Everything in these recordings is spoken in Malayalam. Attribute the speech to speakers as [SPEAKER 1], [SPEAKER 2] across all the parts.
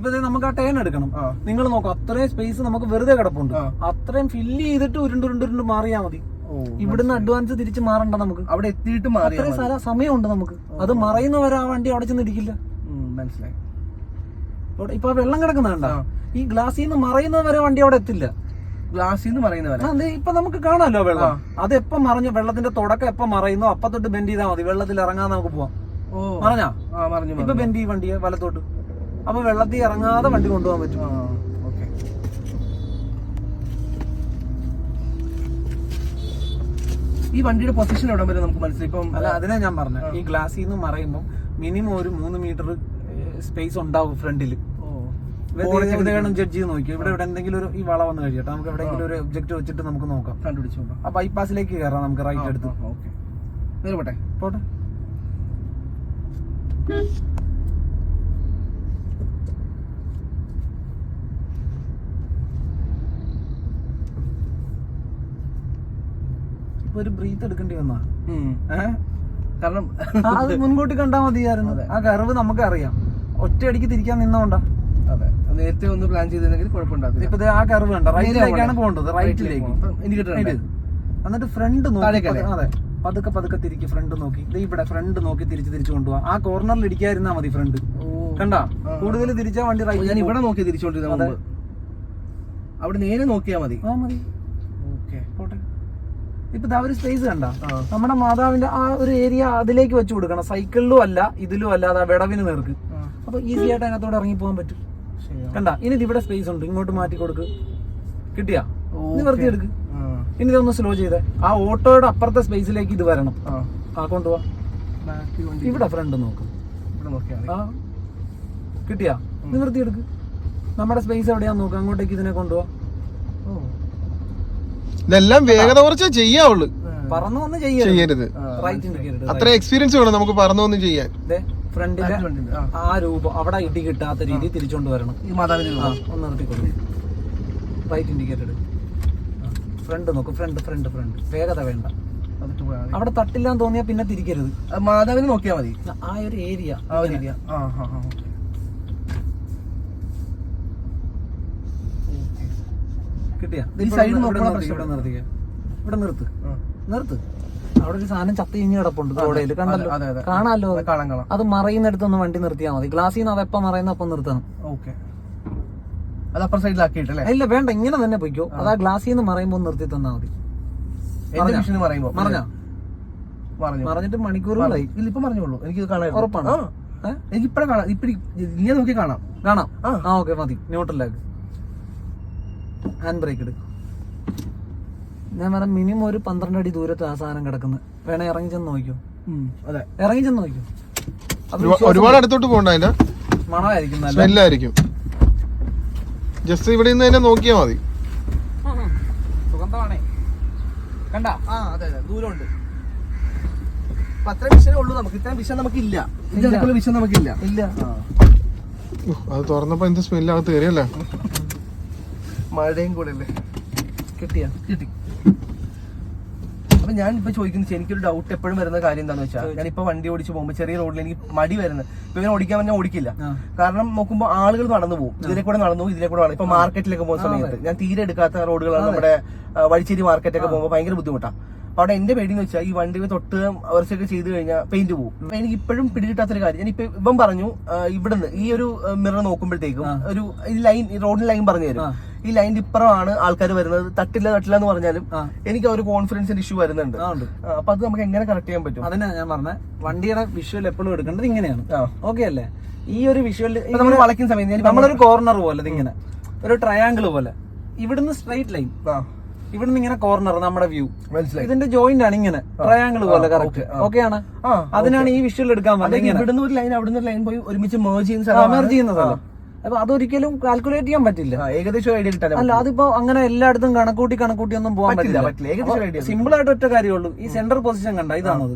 [SPEAKER 1] ഇപ്പൊ നമുക്ക് ആ ടേൺ എടുക്കണം. നിങ്ങൾ നോക്കും അത്രയും സ്പേസ് നമുക്ക് വെറുതെ കിടപ്പുണ്ട്. അത്രയും ഫില്ല് ചെയ്തിട്ട് ഉരുണ്ട് ഉരുണ്ട് ഉരുണ്ട് മാറിയാ മതി. ഇവിടുന്ന് അഡ്വാൻസ് തിരിച്ച് മാറണ്ട നമുക്ക്.
[SPEAKER 2] അവിടെ എത്തിയിട്ട് മാറി
[SPEAKER 1] അത്രയും സ്ഥല സമയമുണ്ട് നമുക്ക്. അത് മറയുന്നവരെ ആ വണ്ടി അവിടെ ചെന്ന്
[SPEAKER 2] ഇരിക്കില്ല മനസ്സിലായി.
[SPEAKER 1] ഇപ്പൊ വെള്ളം കിടക്കുന്നുണ്ട. ഈ ഗ്ലാസ്സിൽ നിന്ന് മറയുന്നവരെ വണ്ടി അവിടെ എത്തില്ല.
[SPEAKER 2] ഗ്ലാസ്സിൽ നിന്ന്
[SPEAKER 1] ഇപ്പൊ നമുക്ക് കാണാമല്ലോ വെള്ളം? അത് എപ്പൊ മറഞ്ഞു വെള്ളത്തിന്റെ തുടക്കം എപ്പൊ മറയുന്നു അപ്പൊ തൊട്ട് ബെൻഡ് ചെയ്താൽ മതി. വെള്ളത്തിൽ ഇറങ്ങാൻ നമുക്ക് പോവാം. പറഞ്ഞു? ഇപ്പൊ ബെൻഡ് ഈ വണ്ടിയെ വലത്തോട്ട്. അപ്പൊ വെള്ളത്തിൽ ഇറങ്ങാതെ വണ്ടി കൊണ്ടുപോകാൻ പറ്റും
[SPEAKER 2] ഓക്കെ. ഈ വണ്ടിയുടെ പൊസിഷൻ എവിടെ വരെ നമുക്ക് മനസ്സിലായി? ഇപ്പം
[SPEAKER 1] അല്ല അതിനാ ഞാൻ പറഞ്ഞു ഈ ഗ്ലാസ്സിൽ നിന്ന് മറയുമ്പോൾ മിനിമം ഒരു മൂന്ന് മീറ്റർ സ്പേസ് ഉണ്ടാവും ഫ്രണ്ടിൽ ജഡ്ജ് ചെയ്ത് നോക്കിയോ? ഇവിടെ ഇവിടെ എന്തെങ്കിലും ഒരു ഈ വള വന്ന് കഴിയട്ടെ. നമുക്ക് എവിടെയെങ്കിലും ഒരു ഒബ്ജക്ട് വെച്ചിട്ട് നമുക്ക് നോക്കാം.
[SPEAKER 2] കണ്ടുപിടിച്ചോണ്ടോ
[SPEAKER 1] ആ ബൈപ്പാസിലേക്ക് കയറാം നമുക്ക് റൈറ്റ് എടുത്ത്
[SPEAKER 2] ഓക്കെ. പോട്ടെ.
[SPEAKER 1] പോട്ടെ. ഒരു ബ്രീത്ത് എടുക്കേണ്ടി വന്നാ.
[SPEAKER 2] കാരണം
[SPEAKER 1] അത് മുൻകൂട്ടി കണ്ടാ മതിയായിരുന്നു. ആ കർവ് നമുക്ക് അറിയാം ഒറ്റയടിക്ക് തിരിക്കാൻ നിന്നോണ്ടാ.
[SPEAKER 2] അതെ. നേരത്തെ ഒന്ന് പ്ലാൻ ചെയ്തിരുന്നെങ്കിൽ കുഴപ്പമുണ്ടാകും
[SPEAKER 1] ഇപ്പൊ ആ കർവ് കണ്ട? റൈറ്റിലേക്കാണ് പോകേണ്ടത്. റൈറ്റിലേക്ക് എനിക്ക്. എന്നിട്ട് ഫ്രണ്ട് നോക്കി. അതെ. പതുക്കെ പതുക്കെ തിരിക്ക് ഫ്രണ്ട് നോക്കി. ദേ ഇവിടെ ഫ്രണ്ട് നോക്കി തിരിച്ച് തിരിച്ചു കൊണ്ടുപോവാ. ആ കോർണറിൽ ഇടിക്കാതിരുന്നാ മതി ഫ്രണ്ട് കണ്ടാ? കൂടുതൽ തിരിച്ചാ വണ്ടി റൈറ്റ് ഞാൻ
[SPEAKER 2] ഇവിടെ നോക്കി തിരിച്ചോണ്ടിരുന്ന മുമ്പ്. അവിടെ നേരെ നോക്കിയാ മതി.
[SPEAKER 1] ആ മതി. ഇപ്പൊ ദാ ഒരു സ്പേസ് കണ്ട? നമ്മുടെ മാതാവിന്റെ ആ ഒരു ഏരിയ അതിലേക്ക് വെച്ച് കൊടുക്കണം. സൈക്കിളിലും അല്ല ഇതിലും അല്ല അതാ വിടവിന് നേർക്ക്. അപ്പൊ ഈസി ആയിട്ട് അതിനകത്തോടെ ഇറങ്ങി പോകാൻ പറ്റും കണ്ട? ഇനി ഇവിടെ സ്പേസ് ഉണ്ട്. ഇങ്ങോട്ട് മാറ്റി കൊടുക്ക്. കിട്ടിയാ? ഇനി വെറുതെ എടുക്ക്. ഇനി ഇതൊന്ന് സ്ലോ ചെയ്തേ. ആ ഓട്ടോയുടെ അപ്പുറത്തെ സ്പേസിലേക്ക് ഇത് വരണം. ആ. കൊണ്ടുപോവാ ഇവിടെ ഫ്രണ്ട് നോക്ക്. ആ. കിട്ടിയാ? നിവൃത്തി എടുക്ക്. നമ്മുടെ സ്പേസ് എവിടെയാന്ന് നോക്ക്. അങ്ങോട്ടേക്ക് ഇതിനെ കൊണ്ടുപോവാ.
[SPEAKER 3] ഇതെല്ലാം വേഗത കുറച്ചേ ചെയ്യാവുള്ളൂ.
[SPEAKER 1] പറന്നു വന്ന് ചെയ്യരുത്.
[SPEAKER 3] അത്ര എക്സ്പീരിയൻസ് വേണം നമുക്ക് പറന്നൊന്നും ചെയ്യാൻ.
[SPEAKER 1] ഫ്രണ്ടിലെ.
[SPEAKER 2] ആ.
[SPEAKER 1] രൂപം അവിടെ ഇടി കിട്ടാത്ത രീതി തിരിച്ചോണ്ട് വരണം.
[SPEAKER 2] ഈ മാതാവിനെ.
[SPEAKER 1] ഒന്ന് നിർത്തി കൊടുക്കും. റൈറ്റ് ഇൻഡിക്കേറ്റർ ഫ്രണ്ട് നോക്കും ഫ്രണ്ട് ഫ്രണ്ട് ഫ്രണ്ട് വേഗത വേണ്ട. അവിടെ തട്ടില്ലാന്ന് തോന്നിയാ പിന്നെ തിരിക്കരുത്.
[SPEAKER 2] മാതാവിനെ നോക്കിയാ മതി.
[SPEAKER 1] ആ ഒരു ഏരിയ
[SPEAKER 2] ആ ഒരു ഏരിയ ആ ആ ആ ഓക്കെ
[SPEAKER 1] കിട്ടിയാ?
[SPEAKER 2] ഈ സൈഡ് നോക്കണ
[SPEAKER 1] ഇവിടെ നിർത്തിക്ക ഇവിടെ നിർത്ത്. നിർത്ത്. അവിടെ ഒരു സാധനം ചത്തി കഴിഞ്ഞ് കിടപ്പുണ്ട് തോടയിൽ. കണ്ടല്ലോ?
[SPEAKER 2] അതെ, അതെ.
[SPEAKER 1] മറയുന്നിടത്തൊന്ന് വണ്ടി നിർത്തിയാൽ മതി. ഗ്ലാസ്സിൽ നിന്ന് അതെപ്പം മറയുന്ന അപ്പം നിർത്തണം.
[SPEAKER 2] ഓക്കെ. അത് അപ്പുറ സൈഡിലാക്കിയിട്ടല്ലേ
[SPEAKER 1] ഇല്ല വേണ്ട. ഇങ്ങനെ തന്നെ പൊയ്ക്കോ. അത് ആ ഗ്ലാസ്സിൽ നിന്ന് മറയുമ്പോൾ നിർത്തി തന്നാ മതി. പറഞ്ഞു? പറഞ്ഞിട്ട് മണിക്കൂറുകളായി.
[SPEAKER 2] ഇല്ല ഇപ്പൊ പറഞ്ഞോളൂ എനിക്ക് കാണാം
[SPEAKER 1] ഉറപ്പാണ്?
[SPEAKER 2] എനിക്ക് ഇപ്പഴേ കാണാം. ഇപ്പഴി ഇങ്ങനെ നോക്കി കാണാം.
[SPEAKER 1] കാണാം.
[SPEAKER 2] ആ.
[SPEAKER 1] ആ ഓക്കെ മതി. ന്യൂട്രലാക്ക് ഹാൻഡ് ബ്രേക്ക് എടുക്കും. ഞാൻ പറയാം മിനിമം ഒരു പന്ത്രണ്ട് അടി ദൂരത്ത് ആ സാധനം കിടക്കുന്നത് വേണേ ഇറങ്ങി ചെന്ന് നോക്കിയോ
[SPEAKER 2] അതെ.
[SPEAKER 1] ഇറങ്ങി ചെന്ന് നോക്കിയോ
[SPEAKER 3] ഒരുപാട് അടുത്തോട്ട് പോകണ്ട അതിന്റെ?
[SPEAKER 1] മണമായിരിക്കും
[SPEAKER 3] സ്മെല്ലായിരിക്കും. ജസ്റ്റ് ഇവിടെ നിന്ന് തന്നെ നോക്കിയാ മതി.
[SPEAKER 1] സുഗന്ധമാണേ. കണ്ട?
[SPEAKER 2] ആ അതെ അതെ. ദൂരമുണ്ട്. അപ്പൊ അത്രയും വിഷയം ഉള്ളൂ നമുക്ക്. ഇത്രയും വിഷം നമുക്കില്ല. വിഷം നമുക്കില്ല.
[SPEAKER 1] ഇല്ല.
[SPEAKER 3] അത് തുറന്നപ്പോ എന്താ സ്മെല്ലാകത്ത് കയറിയല്ലേ
[SPEAKER 2] മഴയും കൂടെ അല്ലേ?
[SPEAKER 1] കിട്ടിയ?
[SPEAKER 2] കിട്ടി. അപ്പൊ ഞാൻ ഇപ്പൊ ചോദിക്കുന്നത് എനിക്കൊരു ഡൗട്ട് എപ്പോഴും വരുന്ന കാര്യം എന്താണെന്ന് വെച്ചാൽ ഞാൻ ഇപ്പൊ വണ്ടി ഓടിച്ചു പോകുമ്പോൾ ചെറിയ റോഡിൽ എനിക്ക് മടി വരുന്നത്. ഇപ്പൊ ഇവനെ ഓടിക്കാൻ പറഞ്ഞാൽ ഓടിക്കില്ല. കാരണം നോക്കുമ്പോൾ ആളുകൾ നടന്നു പോകും. ഇതിലെ കൂടെ നടന്നു ഇതിലെ കൂടെ നടന്നു. ഇപ്പൊ മാർക്കറ്റിലൊക്കെ പോകുന്ന സമയത്ത് ഞാൻ തീരെ എടുക്കാത്ത റോഡുകളാണ് നമ്മുടെ വഴിച്ചേരി മാർക്കറ്റൊക്കെ പോകുമ്പോൾ ഭയങ്കര ബുദ്ധിമുട്ടാണ് അവിടെ എന്റെ പേടി എന്ന് വെച്ചാൽ ഈ വണ്ടി തൊട്ട് വർഷമൊക്കെ ചെയ്ത് കഴിഞ്ഞാൽ പെയിന്റ് പോകും എനിക്ക് ഇപ്പോഴും പിടികിട്ടാത്തൊരു കാര്യം. ഞാൻ ഇപ്പൊ ഇവൻ പറഞ്ഞു ഇവിടുന്ന് ഈ ഒരു മിറർ നോക്കുമ്പോഴത്തേക്കും ഒരു ഈ ലൈൻ ഈ റോഡിൽ ലൈൻ പറഞ്ഞു തരും. ഈ ലൈന്റെ ഇപ്പുറമാണ് ആൾക്കാർ വരുന്നത്. തട്ടില്ല തട്ടില്ല എന്ന് പറഞ്ഞാലും എനിക്ക് ഒരു കോൺഫിഡൻസിന്റെ ഇഷ്യൂ വരുന്നുണ്ട്. അപ്പൊ അത് നമുക്ക് എങ്ങനെ കറക്റ്റ് ചെയ്യാൻ പറ്റും?
[SPEAKER 1] അതന്നെ ഞാൻ പറഞ്ഞ. വണ്ടിയുടെ വിഷ്വൽ എപ്പോഴും എടുക്കേണ്ടത് ഇങ്ങനെയാണ്. ഓക്കെ അല്ലേ? ഈ ഒരു വിഷ്വൽ
[SPEAKER 2] നമ്മൾ വളയ്ക്കുന്ന സമയത്ത്
[SPEAKER 1] നമ്മളൊരു കോർണർ പോലെ ഇതിങ്ങനെ. ഒരു ട്രയാങ്കിൾ പോലെ. ഇവിടുന്ന് സ്ട്രൈറ്റ് ലൈൻ ഇവിടുന്ന് ഇങ്ങനെ കോർണർ നമ്മുടെ വ്യൂ
[SPEAKER 2] മനസ്സിലായി.
[SPEAKER 1] ഇതിന്റെ ജോയിന്റ് ആണ് ഇങ്ങനെ ട്രയാങ്കിൾ പോലെ കറക്റ്റ്. ഓക്കെ ആണ്? അതിനാണ് ഈ വിഷ്വൽ എടുക്കാൻ പറ്റുന്നത്
[SPEAKER 2] ഇവിടുന്ന് ഒരു ലൈൻ അവിടുന്ന് ലൈൻ പോയി ഒരുമിച്ച് മേർജ് ചെയ്യുന്ന
[SPEAKER 1] അപ്പൊ അതൊരിക്കലും കാൽക്കുലേറ്റ് ചെയ്യാൻ പറ്റില്ല.
[SPEAKER 2] ഏകദേശം ഐഡിയ കിട്ടാൻ
[SPEAKER 1] അല്ല അതിപ്പോ അങ്ങനെ എല്ലായിടത്തും കണക്കൂട്ടി കണക്കൂട്ടി ഒന്നും പോകാൻ
[SPEAKER 2] പറ്റില്ല
[SPEAKER 1] സിമ്പിൾ ആയിട്ട് ഒറ്റ കാര്യമുള്ളൂ. ഈ സെന്റർ പൊസിഷൻ കണ്ട ഇതാണത്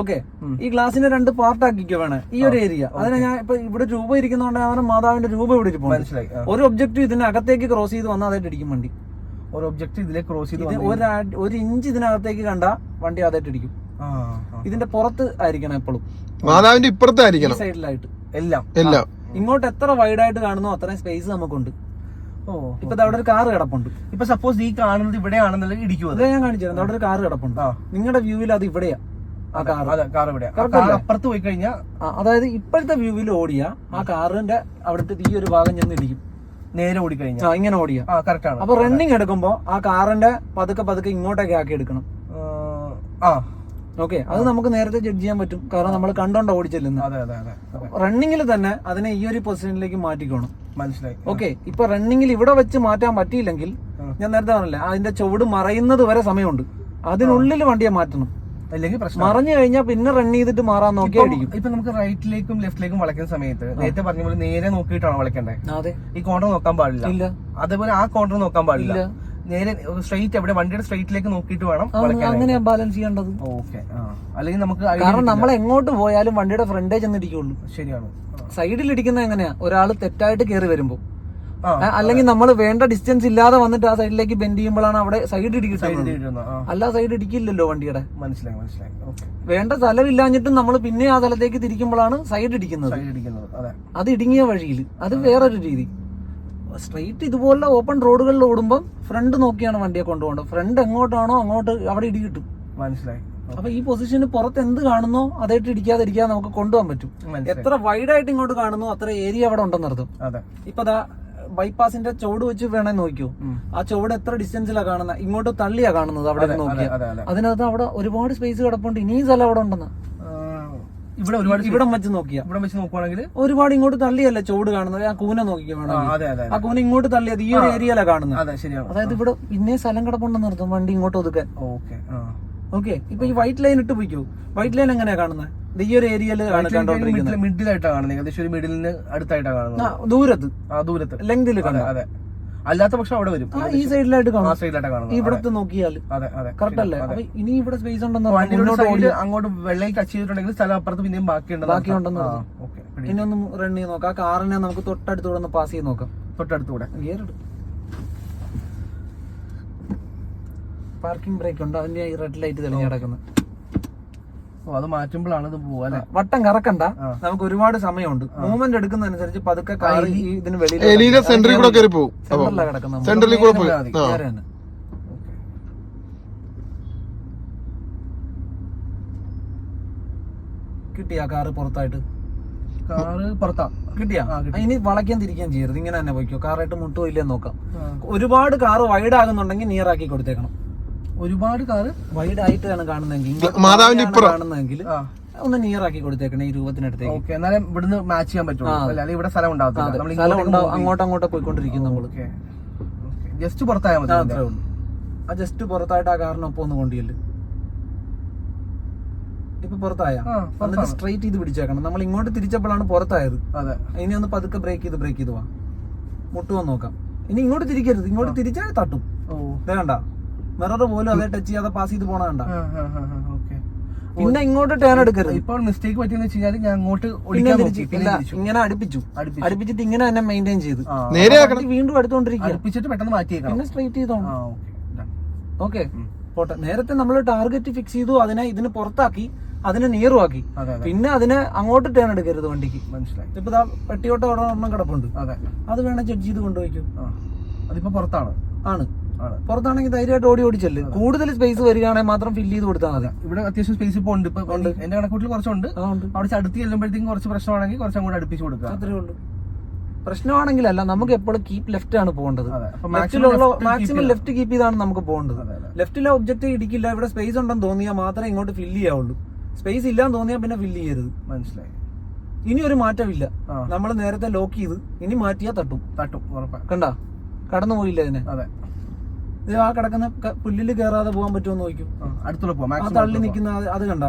[SPEAKER 1] ഓക്കെ ഈ ഗ്ലാസിനെ രണ്ട് പാർട്ട് ആക്കിക്കോ വേണേ. ഈ ഒരു ഏരിയ അതിനെ ഞാൻ ഇപ്പൊ ഇവിടെ രൂപ ഇരിക്കുന്നതുകൊണ്ട് അവന്റെ മാതാവിന്റെ രൂപ ഇവിടെ ഇരിപ്പുണ്ട്
[SPEAKER 2] മനസ്സിലായി.
[SPEAKER 1] ഒരു ഒബ്ജക്റ്റീവ് ഇതിനകത്തേക്ക് ക്രോസ് ചെയ്ത് വന്നാൽ അതായിട്ട് ഇടിക്കും വണ്ടി.
[SPEAKER 2] ഒരു ഒബ്ജക്ട് ഇതിലേക്ക് ക്രോസ് ചെയ്ത്
[SPEAKER 1] ഒരു ഇഞ്ച് ഇതിനകത്തേക്ക് കണ്ട വണ്ടി അതായിട്ട് ഇടിക്കും.
[SPEAKER 2] ആ, ആ.
[SPEAKER 1] ഇതിന്റെ പുറത്ത് ആയിരിക്കണം എപ്പോഴും
[SPEAKER 3] മാതാവിന്റെ ഇപ്പുറത്തായിരിക്കണം
[SPEAKER 1] സൈഡിലായിട്ട്.
[SPEAKER 2] എല്ലാം.
[SPEAKER 3] എല്ലാം.
[SPEAKER 1] ഇങ്ങോട്ട് എത്ര വൈഡ് ആയിട്ട് കാണുന്നു അത്രയും സ്പേസ് നമുക്കുണ്ട്.
[SPEAKER 2] ഓ
[SPEAKER 1] ഇപ്പൊ അവിടെ ഒരു കാർ കിടപ്പുണ്ട്.
[SPEAKER 2] ഇപ്പൊ സപ്പോസ് ഈ കാണുന്നത് ഇവിടെയാണെന്നുണ്ടെങ്കിൽ ഇടിക്കും അതെ.
[SPEAKER 1] ഞാൻ കാണിച്ചു തരാം. അവിടെ ഒരു കാർ കിടപ്പുണ്ട്. നിങ്ങളുടെ വ്യൂവിൽ അത് ഇവിടെയാ. ആ
[SPEAKER 2] കാർ? അപ്പുറത്ത് പോയി കഴിഞ്ഞാൽ
[SPEAKER 1] അതായത് ഇപ്പോഴത്തെ വ്യൂവിൽ ഓടിയ ആ. കാറിന്റെ അവിടുത്തെ ഈ ഒരു ഭാഗം ചെന്ന് ഇടിക്കും.
[SPEAKER 2] നേരെ ഓടിക്കഴിഞ്ഞാൽ
[SPEAKER 1] ഇങ്ങനെ ഓടിയ.
[SPEAKER 2] ആ കറക്റ്റ് ആണ്.
[SPEAKER 1] അപ്പൊ റണ്ണിങ് എടുക്കുമ്പോ ആ കാറിന്റെ പതുക്കെ പതുക്കെ ഇങ്ങോട്ടേക്ക് ആക്കി എടുക്കണം.
[SPEAKER 2] ആ.
[SPEAKER 1] ഓക്കെ അത് നമുക്ക് നേരത്തെ ജഡ്ജ് ചെയ്യാൻ പറ്റും. കാരണം നമ്മൾ കണ്ടോണ്ട് ഓടിച്ചെല്ലുന്ന.
[SPEAKER 2] അതെ അതെ അതെ
[SPEAKER 1] റണ്ണിങ്ങിൽ തന്നെ അതിനെ ഈ ഒരു പൊസിഷനിലേക്ക് മാറ്റിക്കോണം.
[SPEAKER 2] മനസ്സിലായി.
[SPEAKER 1] ഓക്കെ ഇപ്പൊ റണ്ണിങ്ങിൽ ഇവിടെ വെച്ച് മാറ്റാൻ പറ്റിയില്ലെങ്കിൽ ഞാൻ നേരത്തെ പറഞ്ഞില്ലേ അതിന്റെ ചുവട് മറയുന്നത് വരെ സമയമുണ്ട്. അതിനുള്ളിൽ വണ്ടിയെ മാറ്റണം.
[SPEAKER 2] അല്ലെങ്കിൽ പ്രശ്നം
[SPEAKER 1] മറഞ്ഞു കഴിഞ്ഞാൽ പിന്നെ റൺ ചെയ്തിട്ട് മാറാൻ
[SPEAKER 2] നോക്കി
[SPEAKER 1] അടിക്കും
[SPEAKER 2] ഇപ്പൊ നമുക്ക് റൈറ്റിലേക്കും ലെഫ്റ്റിലേക്കും വളയ്ക്കുന്ന സമയത്ത് നേരത്തെ പറഞ്ഞ പോലെ നേരെ നോക്കിയിട്ടാണ്
[SPEAKER 1] വളയ്ക്കേണ്ടത്
[SPEAKER 2] ഈ കോണ്ടർ നോക്കാൻ പാടില്ല. അതേപോലെ ആ കോണ്ടർ നോക്കാൻ പാടില്ല. നേരെ സ്ട്രൈറ്റ് എവിടെ? വണ്ടിയുടെ സ്ട്രൈറ്റിലേക്ക് നോക്കിയിട്ട് വേണം
[SPEAKER 1] അങ്ങനെ ബാലൻസ് ചെയ്യേണ്ടത്.
[SPEAKER 2] ഓക്കെ അല്ലെങ്കിൽ നമുക്ക്
[SPEAKER 1] കാരണം നമ്മൾ എങ്ങോട്ട് പോയാലും വണ്ടിയുടെ ഫ്രണ്ടേ ചെന്നിടിക്കുള്ളൂ
[SPEAKER 2] ശരിയാണ്.
[SPEAKER 1] സൈഡിൽ ഇടിക്കുന്നത് എങ്ങനെയാ? ഒരാൾ തെറ്റായിട്ട് കയറി വരുമ്പോ. അല്ലെങ്കിൽ നമ്മൾ വേണ്ട ഡിസ്റ്റൻസ് ഇല്ലാതെ വന്നിട്ട് ആ സൈഡിലേക്ക് ബെൻഡ് ചെയ്യുമ്പോഴാണ് അവിടെ സൈഡ് ഇടിക്കുന്നത്. അല്ല സൈഡ് ഇടിക്കില്ലല്ലോ വണ്ടിയുടെ.
[SPEAKER 2] മനസ്സിലായി മനസ്സിലായി. വേണ്ട
[SPEAKER 1] വേണ്ട സ്ഥലമില്ലാഞ്ഞിട്ടും നമ്മൾ പിന്നെ ആ സ്ഥലത്തേക്ക് തിരിക്കുമ്പോഴാണ് സൈഡ് ഇടിക്കുന്നത്.
[SPEAKER 2] അതെ.
[SPEAKER 1] ഇടുങ്ങിയ വഴിയിൽ. അത് വേറൊരു രീതി. സ്ട്രെയിറ്റ് ഇതുപോലെ ഓപ്പൺ റോഡുകളിൽ ഓടുമ്പോൾ ഫ്രണ്ട് നോക്കിയാണ് വണ്ടിയെ കൊണ്ടുപോകേണ്ടത്. ഫ്രണ്ട് എങ്ങോട്ടാണോ അങ്ങോട്ട് അവിടെ ഇടി കിട്ടും.
[SPEAKER 2] മനസ്സിലായി.
[SPEAKER 1] അപ്പൊ ഈ പൊസിഷന് പുറത്ത് എന്ത് കാണുന്നോ അതായിട്ട് ഇടിക്കാതിരിക്കാതെ നമുക്ക് കൊണ്ടുപോകാൻ പറ്റും. എത്ര വൈഡ് ആയിട്ട് ഇങ്ങോട്ട് കാണുന്നു അത്ര ഏരിയ അവിടെ ഉണ്ടെന്നർത്ഥം
[SPEAKER 2] അതെ.
[SPEAKER 1] ഇപ്പൊ ബൈപ്പാസിന്റെ ചുവട് വെച്ച് വേണേ നോക്കിയോ ആ ചുവട് എത്ര ഡിസ്റ്റൻസിലാണ് കാണുന്നത് ഇങ്ങോട്ട് തള്ളിയാ കാണുന്നത് അവിടെ നോക്കിയാ.
[SPEAKER 2] അതെ, അതെ.
[SPEAKER 1] അതിനകത്ത് അവിടെ ഒരുപാട് സ്പേസ് കിടപ്പുണ്ട്. ഇനിയും സ്ഥലം അവിടെ ഉണ്ടെന്ന്.
[SPEAKER 2] ഇവിടെ ഒരുപാട്
[SPEAKER 1] ഇവിടെ വെച്ച് നോക്കിയാ.
[SPEAKER 2] ഇവിടെ വെച്ച് നോക്കുവാണെങ്കിൽ?
[SPEAKER 1] ഒരുപാട് ഇങ്ങോട്ട് തള്ളിയല്ല ചുവട് കാണുന്നത്? ആ കൂന നോക്കിക്കോ
[SPEAKER 2] ആ,
[SPEAKER 1] കൂന ഇങ്ങോട്ട് തള്ളിയത് ഈ ഒരു ഏരിയയിലാണ് കാണുന്നത്
[SPEAKER 2] അതെ ശരിയാണ്.
[SPEAKER 1] അതായത് ഇവിടെ പിന്നെ സ്ഥലം കിടപ്പുണ്ടെന്ന് നിർത്തും. വണ്ടി ഇങ്ങോട്ട് ഒതുക്കാൻ.
[SPEAKER 2] Okay
[SPEAKER 1] okay. ഇപ്പൊ ഈ വൈറ്റ് ലൈൻ ഇട്ട് പോയിക്കോ. വൈറ്റ് ലൈൻ എങ്ങനെയാ കാണുന്നത് ഈ ഒരു ഏരിയയിൽ
[SPEAKER 2] മിഡിലായിട്ടാണ് കാണുന്നത്. ഏകദേശം ഒരു മിഡിലിന് അടുത്തായിട്ടാണ്
[SPEAKER 1] ആ,
[SPEAKER 2] കാണുന്നത്
[SPEAKER 1] ദൂരത്ത്.
[SPEAKER 2] ആ ദൂരത്ത്.
[SPEAKER 1] ലെങ്തിൽ
[SPEAKER 2] അതെ അല്ലാത്ത പക്ഷം അവിടെ വരും.
[SPEAKER 1] ആ ഈ സൈഡിലായിട്ട്
[SPEAKER 2] ആ
[SPEAKER 1] കാണാം.
[SPEAKER 2] സൈഡിലായിട്ടാണ് കാണുന്നത്.
[SPEAKER 1] ഇവിടത്തെ നോക്കിയാൽ
[SPEAKER 2] അതെ അതെ.
[SPEAKER 1] കറക്റ്റ് അല്ലേ? ഇനി ഇവിടെ സ്പേസ് ഉണ്ടെന്ന്
[SPEAKER 2] അങ്ങോട്ട് വെള്ളയിൽ കച്ച് ചെയ്തിട്ടുണ്ടെങ്കിൽ സ്ഥലം അപ്പുറത്ത് പിന്നെയും ബാക്കിയുണ്ട്
[SPEAKER 1] ബാക്കിയുണ്ടെന്ന്. ഇനി ഒന്ന് റൺ ചെയ്ത് നോക്കാം. ആ കാറിനെ നമുക്ക് തൊട്ടടുത്തൂടെ ഒന്ന് പാസ് ചെയ്ത് നോക്കാം.
[SPEAKER 2] തൊട്ടടുത്തൂടെ.
[SPEAKER 1] ഗിയർ പാർക്കിംഗ് ബ്രേക്ക് ഉണ്ട്. അതിന്റെ റെഡ് ലൈറ്റ് തെളിഞ്ഞ് കിടക്കുന്നത്.
[SPEAKER 2] അത് മാറ്റുമ്പോഴാണ് ഇത് പോവാ അല്ലെ?
[SPEAKER 1] വട്ടം കറക്കണ്ട.
[SPEAKER 2] നമുക്ക്
[SPEAKER 1] ഒരുപാട് സമയമുണ്ട്. മൂവ്മെന്റ് എടുക്കുന്നതനുസരിച്ച് പതുക്കെ കാറി ഇതിന് വെളിയിൽ
[SPEAKER 3] സെന്ററിൽ കൂടെ കയറി പോകും സെന്ററിൽ കൂടെ പോയി.
[SPEAKER 1] കിട്ടിയാ കാറ് പുറത്തായിട്ട്?
[SPEAKER 2] കാറ് പുറത്താ.
[SPEAKER 1] കിട്ടിയാ? ഇനി വളയ്ക്കാൻ തിരിക്കാൻ ചെയ്യരുത്. ഇങ്ങനെ തന്നെ പോയിക്കോ. കാറായിട്ട് മുട്ടോ ഇല്ലെന്ന് നോക്കാം. ഒരുപാട് കാറ് വൈഡ് ആകുന്നുണ്ടെങ്കിൽ നിയർ ആക്കി കൊടുത്തേക്കണം.
[SPEAKER 2] ഒരുപാട് കാറ്
[SPEAKER 1] വൈഡ് ആയിട്ടാണ് കാണുന്നതെങ്കിൽ
[SPEAKER 3] മാതാവിന്റെ.
[SPEAKER 1] കാണുന്നതെങ്കിൽ ഒന്ന് നിയർ ആക്കി കൊടുത്തേക്കണം ഈ രൂപത്തിനടുത്തേക്ക്
[SPEAKER 2] ഓക്കെ എന്നാലും ഇവിടുന്ന് മാച്ച് ചെയ്യാൻ പറ്റുള്ളൂ. അല്ലെങ്കിൽ ഇവിടെ സ്ഥലം. നമ്മൾ
[SPEAKER 1] സ്ഥലം ഉണ്ടാവും അങ്ങോട്ട് അങ്ങോട്ടും പോയിക്കൊണ്ടിരിക്കും നമ്മൾ.
[SPEAKER 2] ജസ്റ്റ് പുറത്തായാൽ മതി
[SPEAKER 1] ആ, അത്രേ ഉള്ളൂ. ആ ജസ്റ്റ് പുറത്തായിട്ട് ആ കാറിന് ഒപ്പം ഒന്ന് കൊണ്ടിയല്ലേ ഇപ്പൊ പുറത്തായ? എന്നിട്ട് ചെയ്ത് പിടിച്ചേക്കണം. നമ്മൾ ഇങ്ങോട്ട് തിരിച്ചപ്പോഴാണ് പുറത്തായത്.
[SPEAKER 2] അതെ.
[SPEAKER 1] ഇനി ഒന്ന് പതുക്കെ ബ്രേക്ക് ചെയ്ത് ബ്രേക്ക് ചെയ്ത് പോവാം മുട്ടുവാൻ നോക്കാം. ഇനി ഇങ്ങോട്ട് തിരിക്കരുത്. ഇങ്ങോട്ട് തിരിച്ചാൽ തട്ടും. കണ്ട? മിറർ പോലും അതേ ടച്ച് ചെയ്യാതെ പാസ് ചെയ്ത് പോണ കണ്ട.
[SPEAKER 2] ഓക്കെ
[SPEAKER 1] പിന്നെ ഇങ്ങോട്ട് ടേൺ എടുക്കരുത്.
[SPEAKER 2] ഇപ്പോൾ മിസ്റ്റേക്ക് പറ്റിയെന്ന് വെച്ച് കഴിഞ്ഞാൽ ഞാൻ അങ്ങോട്ട്
[SPEAKER 1] പിന്നെ
[SPEAKER 2] ഓടിക്കാൻ
[SPEAKER 1] തിരിച്ച്
[SPEAKER 2] നോക്കി. പിന്നെ
[SPEAKER 1] ഇങ്ങനെ അടുപ്പിച്ചു.
[SPEAKER 2] അടുപ്പിച്ചു.
[SPEAKER 1] അടുപ്പിച്ചിട്ട് ഇങ്ങനെ തന്നെ മെയിന്റെയിൻ ചെയ്ത്.
[SPEAKER 3] നേരെ ആക്കണം.
[SPEAKER 1] വീണ്ടും എടുത്തോണ്ടിരിക്കുക
[SPEAKER 2] അടുപ്പിച്ചിട്ട് പെട്ടെന്ന് മാറ്റിയേക്കാം
[SPEAKER 1] പിന്നെ സ്ട്രൈറ്റ് ചെയ്തോണം
[SPEAKER 2] ആ ഓക്കെ
[SPEAKER 1] ഓക്കെ പോട്ടെ. നേരത്തെ നമ്മൾ ടാർഗറ്റ് ഫിക്സ് ചെയ്തു അതിനെ ഇതിന് പുറത്താക്കി അതിനെ നീറുമാക്കി പിന്നെ അതിനെ അങ്ങോട്ട് ടേൺ എടുക്കരുത് വണ്ടിക്ക്.
[SPEAKER 2] മനസ്സിലായി.
[SPEAKER 1] ഇപ്പൊ ദാ പെട്ടിയോട്ടം അവിടെ ഒരെണ്ണം കിടപ്പുണ്ട്.
[SPEAKER 2] അതെ.
[SPEAKER 1] അത് വേണം ജഡ്ജ് ചെയ്ത് കൊണ്ടുപോയിക്കും.
[SPEAKER 2] അതിപ്പോ പുറത്താണ്.
[SPEAKER 1] ആണ്. പുറത്താണെങ്കിൽ ധൈര്യമായിട്ട് ഓടി ഓടിച്ചല്ലേ? കൂടുതൽ സ്പേസ് വരികയാണെങ്കിൽ മാത്രം ഫില്ല് ചെയ്ത് കൊടുത്താൽ മതി.
[SPEAKER 2] ഇവിടെ അത്യാവശ്യം സ്പേസ് ഇപ്പൊ ഉണ്ട്. ഇപ്പൊ എന്റെ കണക്കൂട്ടിൽ കുറച്ചുണ്ട്. അവിടെ അടുത്ത് ചെല്ലുമ്പോഴത്തേക്കും കുറച്ച് പ്രശ്നമാണെങ്കിൽ കുറച്ച് അങ്ങോട്ട് അടുപ്പിച്ച് കൊടുക്കുക.
[SPEAKER 1] അത്രേ ഉള്ളൂ. പ്രശ്നമാണെങ്കിലല്ല നമുക്ക് എപ്പോഴും കീപ്പ് ലെഫ്റ്റ് ആണ് പോകേണ്ടത്. ലെഫ്റ്റിലുള്ള മാക്സിമം ലെഫ്റ്റ് കീപ്പ് ചെയ്താണ് നമുക്ക് പോകേണ്ടത്. ലെഫ്റ്റിലെ ഒബ്ജക്റ്റ് ഇടിക്കില്ല ഇവിടെ സ്പേസ് ഉണ്ടെന്ന് തോന്നിയാൽ മാത്രമേ ഇങ്ങോട്ട് ഫില്ല് ചെയ്യാവുള്ളൂ. സ്പേസ് ഇല്ലാന്ന് തോന്നിയാൽ പിന്നെ ഫില്ല് ചെയ്യരുത്.
[SPEAKER 2] മനസ്സിലായി.
[SPEAKER 1] ഇനി ഒരു മാറ്റമില്ല. നമ്മൾ നേരത്തെ ലോക്ക് ചെയ്ത് ഇനി മാറ്റിയാൽ തട്ടും.
[SPEAKER 2] തട്ടും കണ്ടാ
[SPEAKER 1] കണ്ട? കടന്നു പോയില്ല അതിനെ
[SPEAKER 2] അതെ.
[SPEAKER 1] ആ കിടക്കുന്ന പുല്ലിൽ കയറാതെ പോകാൻ പറ്റുമോ നോക്കും
[SPEAKER 2] അടുത്തുള്ള പോവാം.
[SPEAKER 1] ആ തള്ളി നിൽക്കുന്ന അത് കണ്ട?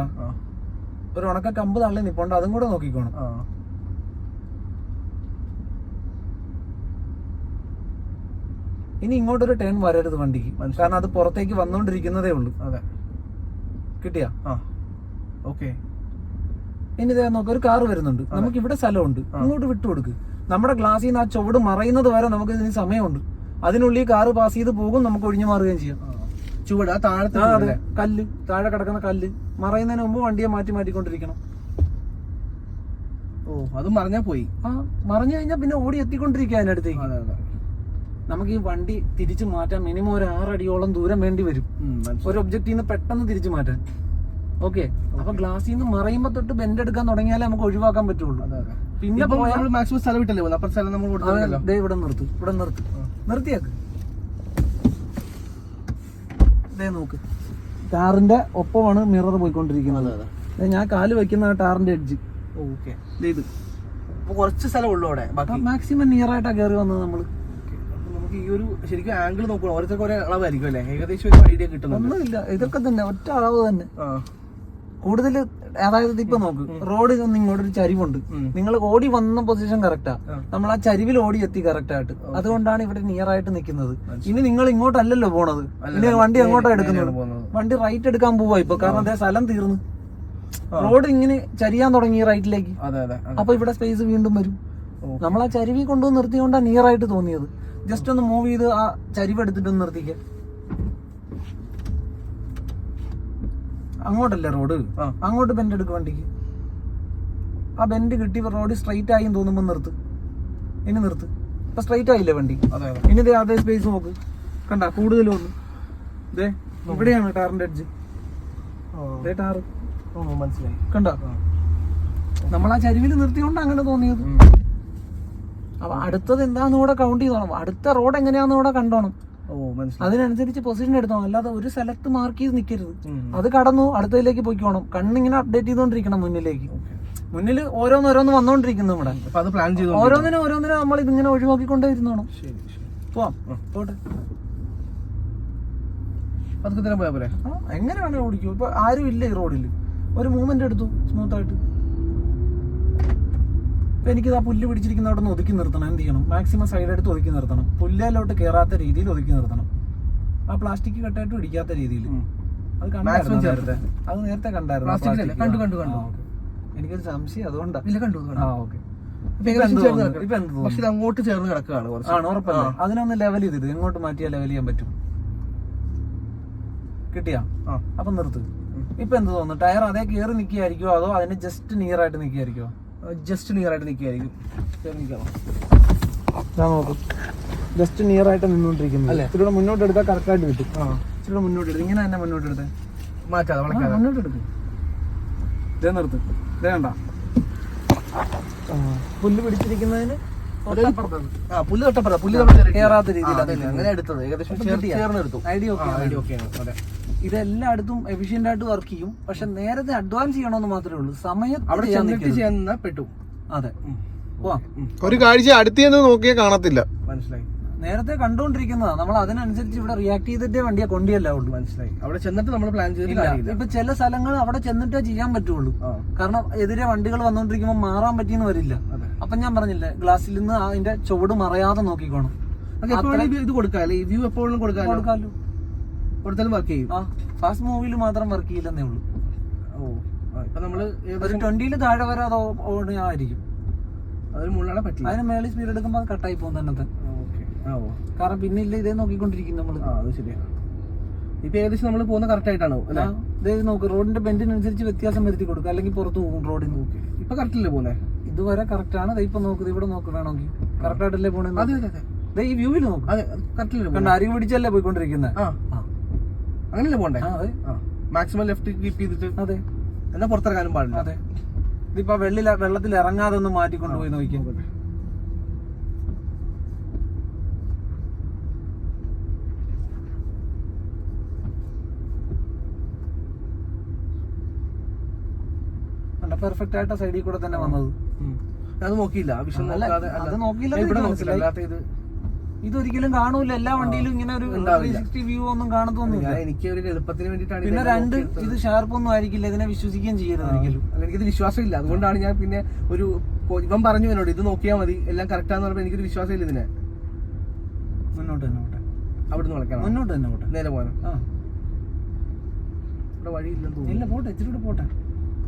[SPEAKER 1] ഒരു ഉണക്ക കമ്പ് തള്ളി നിപ്പുണ്ട് അതും കൂടെ നോക്കിക്കോണം. ഇനി ഇങ്ങോട്ടൊരു ടേൺ വരരുത് വണ്ടിക്ക്. കാരണം അത് പുറത്തേക്ക് വന്നോണ്ടിരിക്കുന്നതേ ഉള്ളൂ.
[SPEAKER 2] അതെ.
[SPEAKER 1] കിട്ടിയാ?
[SPEAKER 2] ഓക്കെ.
[SPEAKER 1] ഇനി ഇതേ നോക്ക ഒരു കാറ് വരുന്നുണ്ട്. നമുക്ക് ഇവിടെ സ്ഥലമുണ്ട്. ഇങ്ങോട്ട് വിട്ടുകൊടുക്ക് നമ്മുടെ ഗ്ലാസ്സിൽ നിന്ന് ആ ചുവട് മറയുന്നത് വരെ നമുക്ക് ഇതിന് സമയമുണ്ട്. അതിനുള്ളിൽ കാറ് പാസ് ചെയ്ത് പോകും നമുക്ക് ഒഴിഞ്ഞു മാറുകയും ചെയ്യാം.
[SPEAKER 2] ചുവട് ആ താഴത്തെ
[SPEAKER 1] ആ, അതെ. കല്ല് താഴെ കിടക്കുന്ന കല്ല്. മറയുന്നതിന് മുമ്പ് വണ്ടിയെ മാറ്റി മാറ്റിക്കൊണ്ടിരിക്കണം.
[SPEAKER 2] ഓ അത് മറിഞ്ഞാ പോയി.
[SPEAKER 1] ആ മറിഞ്ഞു കഴിഞ്ഞാൽ പിന്നെ ഓടി എത്തിക്കൊണ്ടിരിക്കുക അതിനടുത്തേക്ക്.
[SPEAKER 2] അതെ അതെ.
[SPEAKER 1] നമുക്ക് ഈ വണ്ടി തിരിച്ചു മാറ്റാൻ മിനിമം ഒരു ആറടിയോളം ദൂരം വേണ്ടി വരും.
[SPEAKER 2] ഉം, മനസ്സിലായി.
[SPEAKER 1] ഒരു ഒബ്ജക്റ്റിൽ നിന്ന് പെട്ടെന്ന് തിരിച്ചു മാറ്റാൻ. ഓക്കെ അപ്പൊ ഗ്ലാസ്സിൽ നിന്ന് മറയുമ്പോ തൊട്ട് ബെൻഡ് എടുക്കാൻ തുടങ്ങിയാലേ നമുക്ക് ഒഴിവാക്കാൻ പറ്റുള്ളൂ.
[SPEAKER 2] അതെ അതെ.
[SPEAKER 1] പിന്നെ
[SPEAKER 2] ഇപ്പം
[SPEAKER 1] പോയാൽ
[SPEAKER 2] നമ്മൾ മാക്സിമം സ്ഥലം വിട്ടല്ലേ പോകുന്നത് അപ്പുറത്തെ സ്ഥലം നമ്മൾ
[SPEAKER 1] ദേ ഇവിടെ നിർത്തും. ഇവിടെ നിർത്ത്. നിർത്തിയാക്ക്. നോക്ക്. ടാറിന്റെ ഒപ്പമാണ് മിറർ പോയിക്കൊണ്ടിരിക്കുന്നത്.
[SPEAKER 2] അതെ
[SPEAKER 1] ഞാൻ കാൽ വെക്കുന്ന ടാറിന്റെ എഡ്ജ്.
[SPEAKER 2] ഓക്കെ.
[SPEAKER 1] ഇത്.
[SPEAKER 2] കുറച്ച് സ്ഥലം ഉള്ളു അവിടെ.
[SPEAKER 1] മാക്സിമം നിയർ ആയിട്ടാ കയറി വന്നത്
[SPEAKER 2] നമ്മൾ നമുക്ക് ഈ ഒരു ശരിക്കും ആംഗിൾ നോക്കണം ഓരോരുത്തർക്ക് ഒരേ അളവായിരിക്കും അല്ലേ? ഏകദേശം ഒരു ഐഡിയ കിട്ടുന്നുണ്ട്.
[SPEAKER 1] ഒന്നുമില്ല. ഇതൊക്കെ തന്നെ. ഒറ്റ അളവ് തന്നെ. കൂടുതൽ അതായത് ഇപ്പൊ നോക്ക് റോഡ് ഒന്ന് ഇങ്ങോട്ട് ഒരു ചരിവുണ്ട്. നിങ്ങൾ ഓടി വന്ന പൊസിഷൻ കറക്റ്റാ നമ്മൾ ആ ചരിവിൽ ഓടി എത്തി കറക്റ്റ് ആയിട്ട്. അതുകൊണ്ടാണ് ഇവിടെ നിയർ ആയിട്ട് നിൽക്കുന്നത്. ഇനി നിങ്ങൾ ഇങ്ങോട്ടല്ലല്ലോ പോണത്. ഇനി വണ്ടി അങ്ങോട്ടാ എടുക്കുന്നത്? വണ്ടി റൈറ്റ് എടുക്കാൻ പോവാ ഇപ്പൊ. കാരണം അതേ സ്ഥലം തീർന്നു. റോഡ് ഇങ്ങനെ ചരിയാൻ തുടങ്ങി റൈറ്റിലേക്ക്. അപ്പൊ ഇവിടെ സ്പേസ് വീണ്ടും വരും. നമ്മൾ ആ ചരിവി കൊണ്ടുവന്ന് നിർത്തിയോണ്ടാ നിയർ ആയിട്ട് തോന്നിയത്. ജസ്റ്റ് ഒന്ന് മൂവ് ചെയ്ത് ആ ചരിവ് എടുത്തിട്ട് ഒന്ന് അങ്ങോട്ടല്ലേ റോഡ്? അങ്ങോട്ട് ബെൻഡ് എടുക്കും വണ്ടിക്ക്. ആ ബെൻഡ് കിട്ടി റോഡ് സ്ട്രൈറ്റ് ആയി തോന്നുമ്പോ നിർത്ത്. ഇനി നിർത്ത്. ഇപ്പൊ സ്ട്രൈറ്റ് ആയില്ലേ വണ്ടി? ഇനി ദേ അതേ സ്പേസ് നോക്ക്. കണ്ട കൂടുതൽ ഒന്ന് ദേ ഇവിടെയാണ് ടാറിന്റെ
[SPEAKER 2] അഡ്ജ്.
[SPEAKER 1] ദേ ടാറ്.
[SPEAKER 2] മനസ്സിലായി.
[SPEAKER 1] കണ്ട? നമ്മൾ ആ ചരിവിൽ നിർത്തിയോണ്ട് അങ്ങനെ തോന്നിയത്. അപ്പൊ അടുത്തത് എന്താന്ന് കൂടെ കൗണ്ട് ചെയ്തോണം. അടുത്ത റോഡ് എങ്ങനെയാന്ന് കൂടെ കണ്ടോണം. അതിനനുസരിച്ച് പൊസിഷൻ എടുത്തോ? അല്ലാതെ ഒരു സ്ഥലത്ത് മാർക്ക് ചെയ്ത് നിൽക്കരുത് അത് കടന്നു അടുത്തതിലേക്ക് പോയിക്കോണം. കണ്ണിങ്ങനെ അപ്ഡേറ്റ് ചെയ്തോണ്ടിരിക്കണം മുന്നിലേക്ക്. മുന്നിൽ ഓരോന്നോരോന്ന് ഓരോന്ന് വന്നോണ്ടിരിക്കുന്നു നമ്മുടെ ഓരോന്നിനും ഓരോന്നിനും നമ്മൾ ഇതിങ്ങനെ ഒഴിവാക്കിക്കൊണ്ടേ ഇരുന്നോണം. പോവാം. പോട്ടെ.
[SPEAKER 2] പതുക്കെ തന്നെ പോയാ പോലെ
[SPEAKER 1] ആ, എങ്ങനെ വേണേ ഓടിക്കൂ. ഇപ്പൊ ആരും ഇല്ല ഈ റോഡിൽ ഒരു മൂവ്മെന്റ് എടുത്തു സ്മൂത്ത് ഇപ്പൊ എനിക്കിത് ആ പുല്ല് പിടിച്ചിരിക്കുന്ന അവിടെ നിന്ന് ഒതുക്കി നിർത്തണം. എന്ത് ചെയ്യണം? മാക്സിമം സൈഡ് എടുത്ത് ഒതുക്കി നിർത്തണം. പുല്ലേലോട്ട് കയറാത്ത രീതിയിൽ ഒതുക്കി നിർത്തണം. ആ പ്ലാസ്റ്റിക് കട്ടായിട്ട് പിടിക്കാത്ത രീതിയിൽ. അത് കണ്ടായിരുന്നു. നേരത്തെ? അത് നേരത്തെ കണ്ടായിരുന്നു
[SPEAKER 2] കണ്ടു, കണ്ടു, കണ്ടു.
[SPEAKER 1] എനിക്കൊരു സംശയം അതുകൊണ്ടാണ്
[SPEAKER 2] ഇല്ല കണ്ടു
[SPEAKER 1] ആ. ഓക്കെ?
[SPEAKER 2] പക്ഷെ ഇത് അങ്ങോട്ട് ചേർന്ന് കിടക്കുകയാണ്
[SPEAKER 1] ആണ്? ഉറപ്പല്ലേ? അതിനൊന്ന് ലെവൽ ചെയ്തിട്ട് എങ്ങോട്ട് മാറ്റിയാൽ ലെവൽ ചെയ്യാൻ പറ്റും? കിട്ടിയാ? അപ്പൊ നിർത്ത്. ഇപ്പൊ എന്ത് തോന്നുന്നു? ടയർ അതേ കയറി നിൽക്കുകയായിരിക്കോ അതോ അതിന് ജസ്റ്റ് നിയർ ആയിട്ട് നിൽക്കുകയായിരിക്കോ
[SPEAKER 2] ജസ്റ്റ് നിയർ ആയിട്ട് നിൽക്കുകയായിരിക്കും
[SPEAKER 1] ജസ്റ്റ് നിയർ ആയിട്ട് നിന്നോണ്ടിരിക്കുന്നു
[SPEAKER 2] അല്ലേ?
[SPEAKER 1] ഇത്തിരി മുന്നോട്ട് എടുത്താൽ കറക്റ്റ് ആയിട്ട് കിട്ടും.
[SPEAKER 2] ആ
[SPEAKER 1] ഇച്ചിരി മുന്നോട്ട് എടുത്ത് ഇങ്ങനെ തന്നെ മുന്നോട്ട് എടുത്ത്.
[SPEAKER 2] മാറ്റാതെ വളക്കാതെ.
[SPEAKER 1] മുന്നോട്ട് എടുക്ക്. ഇതേ നിർത്ത്. ഇതേ കണ്ട. പുല്ല് പിടിച്ചിരിക്കുന്നതിന്
[SPEAKER 2] പുല്ല് തൊട്ടപ്പുറം പുല്ല് നമ്മൾ
[SPEAKER 1] രീതിയിൽ
[SPEAKER 2] അങ്ങനെ എടുത്തത്. ഏകദേശം? ചേർന്ന് എടുത്തു.
[SPEAKER 1] ഐഡിയ ഓക്കെ ആണ്.
[SPEAKER 2] ഐഡിയ ഓക്കെയാണ് അതെ.
[SPEAKER 1] ഇതെല്ലായിടത്തും എഫിഷ്യന്റ് ആയിട്ട് വർക്ക് ചെയ്യും. പക്ഷെ നേരത്തെ അഡ്വാൻസ് ചെയ്യണമെന്ന് മാത്രമേ ഉള്ളൂ. സമയം
[SPEAKER 2] അവിടെ ചെന്നിട്ട് ചെയ്യുന്ന പെട്ടു.
[SPEAKER 1] അതെ.
[SPEAKER 3] ഒരു കാഴ്ച അടുത്ത് നോക്കിയാൽ കാണത്തില്ല.
[SPEAKER 2] മനസ്സിലായി.
[SPEAKER 1] നേരത്തെ കണ്ടുകൊണ്ടിരിക്കുന്നതാ നമ്മൾ അതിനനുസരിച്ച് ഇവിടെ റിയാക്ട് ചെയ്തിട്ടേ വണ്ടിയെ കൊണ്ടിയല്ല ഉള്ളൂ.
[SPEAKER 2] മനസ്സിലായി. അവിടെ ചെന്നിട്ട് നമ്മൾ പ്ലാൻ ചെയ്തിട്ട്
[SPEAKER 1] ഇല്ല. ഇപ്പൊ ചില സ്ഥലങ്ങൾ അവിടെ ചെന്നിട്ടേ ചെയ്യാൻ പറ്റുള്ളൂ. കാരണം എതിരെ വണ്ടികൾ വന്നുകൊണ്ടിരിക്കുമ്പോൾ മാറാൻ പറ്റിയെന്ന് വരില്ല.
[SPEAKER 2] അതെ.
[SPEAKER 1] അപ്പൊ ഞാൻ പറഞ്ഞില്ലേ ഗ്ലാസ്സിൽ നിന്ന് അതിന്റെ ചുവട് മറയാതെ നോക്കിക്കോണം.
[SPEAKER 2] ഇത് കൊടുക്കാം വ്യൂ എപ്പോഴും കൊടുക്കാമല്ലോ
[SPEAKER 1] കൊടുക്കാലോ.
[SPEAKER 2] കൊടുത്താലും വർക്ക് ചെയ്യും.
[SPEAKER 1] ആ ഫാസ്റ്റ് മൂവിൽ മാത്രം വർക്ക് ചെയ്യില്ലെന്നേ ഉള്ളൂ.
[SPEAKER 2] ഓ ഇപ്പൊ നമ്മൾ
[SPEAKER 1] ഒരു ട്വന്റിയിൽ താഴെ വരെ അത് ഓടിയായിരിക്കും
[SPEAKER 2] അതിന് മുകളിലാണ് പറ്റില്ല.
[SPEAKER 1] അതിന് മേളിൽ സ്പീഡ് എടുക്കുമ്പോൾ അത് കട്ടായി പോകും തന്നെ കാരണം പിന്നെ ഇല്ല ഇതേ നോക്കിക്കൊണ്ടിരിക്കും
[SPEAKER 2] നമ്മൾ അത് ശരിയാണ് ഇപ്പൊ ഏകദേശം നമ്മൾ പോകുന്ന കറക്റ്റ് ആയിട്ടാണോ?
[SPEAKER 1] ദേ നോക്ക് റോഡിന്റെ ബെൻഡിനനുസരിച്ച് വ്യത്യാസം വരുത്തി കൊടുക്കുക അല്ലെങ്കിൽ പുറത്ത് പോകും റോഡിന്
[SPEAKER 2] ഇപ്പൊ കറക്റ്റ് അല്ലേ പോകുന്നേ
[SPEAKER 1] ഇതുവരെ കറക്റ്റ് ആണ്. ഇപ്പൊ നോക്കുന്നത് ഇവിടെ നോക്ക് വേണമെങ്കിൽ. കറക്റ്റ് ആയിട്ടല്ലേ പോണേ
[SPEAKER 2] അതെ അതെ അതെ.
[SPEAKER 1] ദേ ഈ വ്യൂവിൽ നോക്ക്.
[SPEAKER 2] അതെ കറക്റ്റ്
[SPEAKER 1] അരി പിടിച്ചല്ലേ പോയിക്കൊണ്ടിരിക്കുന്നത്
[SPEAKER 2] ആ അങ്ങനല്ലേ പോണ്ടേ മാക്സിമം ലെഫ്റ്റ് കീപ്പ് ചെയ്തിട്ട്
[SPEAKER 1] അതെ.
[SPEAKER 2] എന്നാ പുറത്തിറങ്ങാനും പാടില്ല.
[SPEAKER 1] അതെ. ഇതിപ്പോ വെള്ളില വെള്ളത്തിൽ ഇറങ്ങാതെ ഒന്ന് മാറ്റിക്കൊണ്ട് പോയി നോക്കിയാൽ പെർഫെക്റ്റ് ആയിട്ട് സൈഡിൽ കൂടെ തന്നെ വന്നത്.
[SPEAKER 2] അത് നോക്കിയില്ല.
[SPEAKER 1] അത്. നോക്കിയില്ല. ഇതൊരിക്കലും കാണൂല. എല്ലാ വണ്ടിയിലും ഇങ്ങനെ ഒരു
[SPEAKER 2] ഉണ്ടാവില്ല.
[SPEAKER 1] സിക്സ്റ്റി വ്യൂ ഒന്നും കാണത്തൊന്നുമില്ല
[SPEAKER 2] എനിക്ക് ഒരു എളുപ്പത്തിന് വേണ്ടിയിട്ടാണ്
[SPEAKER 1] പിന്നെ രണ്ട് ഇത് ഷാർപ്പ് ഒന്നും ആയിരിക്കില്ല. ഇതിനെ വിശ്വസിക്കുകയും ചെയ്യരുത് ഒരിക്കലും.
[SPEAKER 2] എനിക്കിത് വിശ്വാസമില്ല. അതുകൊണ്ടാണ് ഞാൻ പിന്നെ ഒരു ഇവൻ പറഞ്ഞു എന്നോട് ഇത് നോക്കിയാൽ മതി. എല്ലാം കറക്റ്റ് ആണെന്ന് പറഞ്ഞപ്പോൾ എനിക്കൊരു വിശ്വാസമില്ല ഇതിനെ.
[SPEAKER 1] മുന്നോട്ട് തന്നെ പോട്ടെ.
[SPEAKER 2] അവിടുന്ന് വളയ്ക്കണം.
[SPEAKER 1] മുന്നോട്ട് തന്നെ പോട്ടെ.
[SPEAKER 2] നേരെ
[SPEAKER 1] പോകാൻ
[SPEAKER 2] ഇവിടെ വഴിയില്ലെന്ന് തോന്നുന്നു.
[SPEAKER 1] ഇല്ല പോട്ടെ. ഇച്ചിരി കൂടെ പോട്ടെ.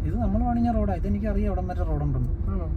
[SPEAKER 1] ഇത് നമ്മൾ പണിഞ്ഞ റോഡാണ് ഇതെനിക്കറിയാം. അവിടം വരെ റോഡുണ്ടെന്ന്
[SPEAKER 2] ആണോ?